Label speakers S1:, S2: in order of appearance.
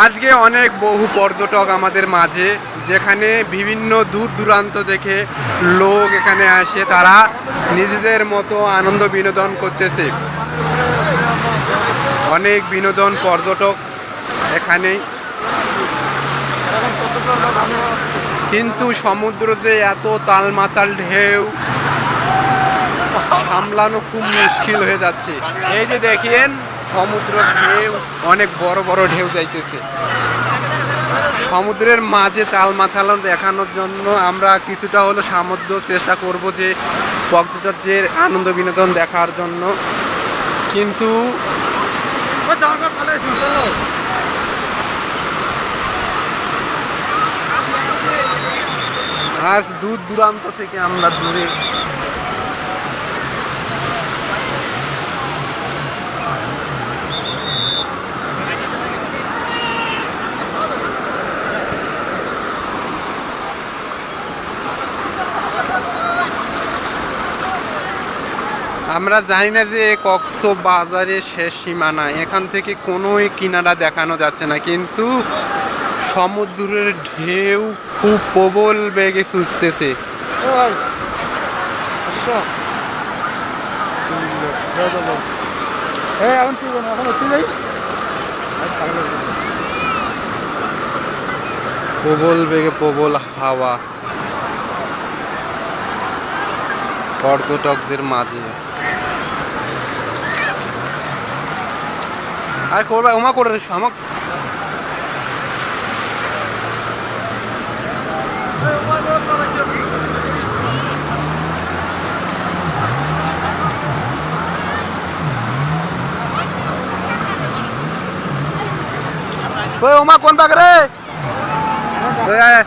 S1: আজকে অনেক বহু পর্যটক আমাদের মাঝে, যেখানে বিভিন্ন দূর দূরান্ত থেকে লোক এখানে আসে, তারা নিজেদের মতো আনন্দ বিনোদন করতেছে। অনেক বিনোদন পর্যটক এখানে কিন্তু সমুদ্রতে এত তালমাতাল ঢেউ, সামলানো খুব মুশকিল হয়ে যাচ্ছে। এই যে দেখেন সমুদ্র ঢেউ, অনেক বড় বড় ঢেউ যাইতেছে। সমুদ্রের মাঝে তাল মাথালো দেখানোর জন্য আমরা কিছুটা হলো সামর্থ্য চেষ্টা করব যে পর্যটকদের আনন্দ বিনোদন দেখার জন্য। কিন্তু আজ দূর দূরান্ত থেকে আমরা দূরে আমরা জানি না যে কক্স বাজারে শেষ সীমানা এখান থেকে কোনোই কিনারা দেখানো যাচ্ছে না। কিন্তু সমুদ্রের ঢেউ খুব প্রবল বেগে ছুটতেছে প্রবল বেগে প্রবল হাওয়া। পর্যটকদের মাঝে। আর করবে ওমা করে আমাক। ওই ওমা কোন পাক রে আয়, আয়।